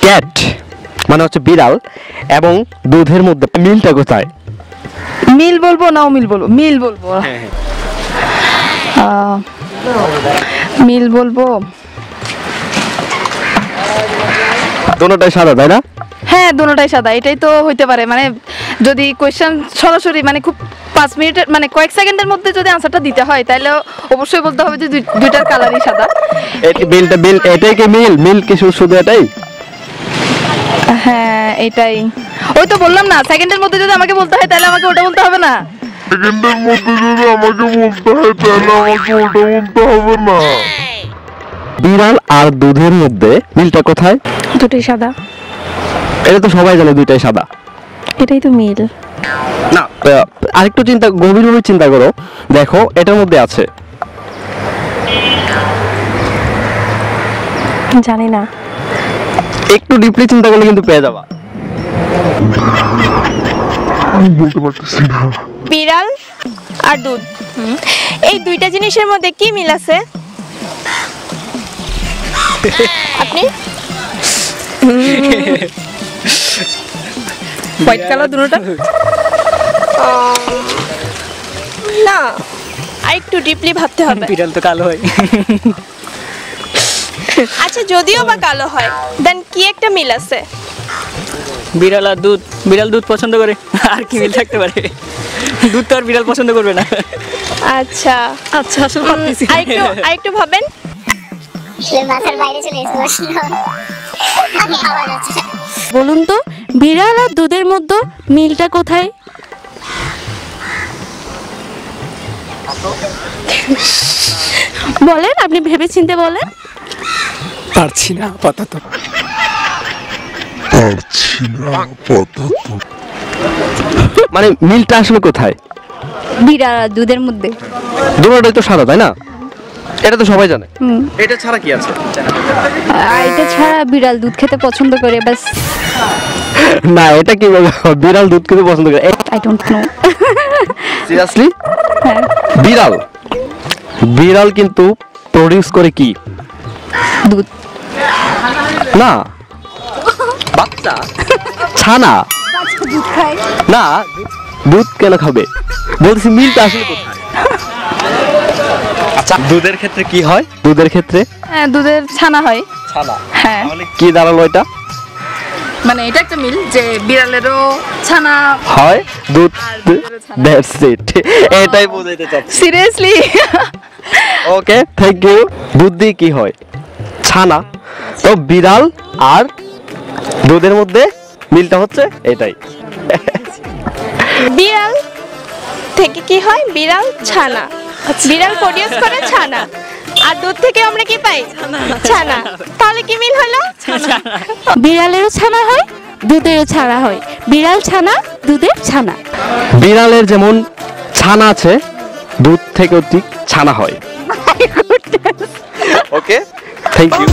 Cat মানে হচ্ছে বিড়াল এবং দুধের মধ্যে মিলটা কোথায়? মিল বলব না মিল বলব? মিল বলব। মিল বলব। দোনোটাই সাদা তাই না? হ্যাঁ দুটোটাই সাদা। এটাই তো হইতে পারে। মানে যদি কোয়েশ্চেন সরাসরি মানে খুব পাঁচ মিনিটের মানে কয়েক সেকেন্ডের মধ্যে যদি আনসারটা দিতে হয় তাহলে অবশ্যই বলতে হবে যে দুই- দুইটার কালারই সাদা। এটি মিলটা মিল এটাই কি মিল? মিল কি শুধু এটাই? হ্যাঁ এটাই। ওই তো বললাম না সেকেন্ডের মধ্যে যদি আমাকে বলতে হয় তাহলে আমাকে ওটা বলতে হবে না? সেকেন্ডের মধ্যে যদি আমাকে বলতে হয় তাহলে আমাকে ওটা বলতে হবে না। বিড়াল আর দুধের মধ্যে মিলটা কোথায়? দুটোই সাদা। এটা তো সবাই জানে দুইটাই সাদা। এটাই তো মিল। না আরেকটু চিন্তা গভীরভাবে চিন্তা করো। দেখো এটার মধ্যে আছে। জানি না। একটু ডিপলি চিন্তা করলে কিন্তু পেয়ে যাবা। আমি বলতে পারতেছি না। বিড়াল আর দুধ। এই দুইটা জিনিসের মধ্যে কি মিল আছে? আপনি? হোয়াইট কালার দুটোটা? না। আর একটু ডিপলি ভাবতে হবে। বিড়াল তো কালো হয়। আচ্ছা যদিও বা কালো হয় দেন কি একটা মিল আছে? বিড়াল আর দুধ বিড়াল দুধ পছন্দ করে আর কি মিল থাকতে পারে? দুধ তো আর বিড়াল পছন্দ করবে না। আচ্ছা। আচ্ছা আসলে উম, আরেকটু আরেকটু ভাবেন। বাইরে চলে বলুন তো বিড়াল আর দুধের মধ্যে মিলটা কোথায়? বলেন আপনি ভেবে চিনতে বলেন। পারছি না আপাতত। পারছি না আপাতত। মানে মিলটা আসলে কোথায়? বিড়াল আর দুধের মধ্যে। দুটোটাই তো সাদা তাই না? এটা তো সবাই জানে। এটা ছাড়া কি আছে? আর এটা ছাড়া বিড়াল দুধ খেতে পছন্দ করে বাস। না এটা কি বলব? বিড়াল দুধ খেতে পছন্দ করে। আই ডোন্ট নো সিরিয়াসলি বিড়াল? বিড়াল কিন্তু প্রডিউস করে কি? দুধ। না। বাচ্চা? ছানা। না দুধ কেন খাবে? বলছি মিলটা আসলে কোথায়? আচ্ছা দুধের ক্ষেত্রে কি হয়? দুধের ক্ষেত্রে? হ্যাঁ দুধের ছানা হয়। ছানা। হ্যাঁ। কি দাঁড়াল এটা? মানে এটা একটা মিল যে বিড়ালেরও ছানা হয় দুধ দ্যাটস ইট এটাই বোঝাইতে চাচ্ছি। সিরিয়াসলি ওকে থ্যাংক ইউ দুধ দিয়ে কি হয়? ছানা। তো বিড়াল আর দুধের মধ্যে মিলটা হচ্ছে এটাই। বিড়াল থেকে কি হয়? বিড়াল ছানা। বিড়াল প্রডিউস করে ছানা। আর দুধ থেকে আমরা কি পাই? ছানা। তাহলে কি মিল হলো? বিড়ালেরও ছানা হয় দুধেরও ছানা হয়। বিড়াল ছানা দুধের ছানা। বিড়ালের যেমন ছানা আছে দুধ থেকেও ঠিক ছানা হয়। ওকে Thank you.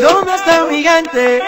Dónde está gigante?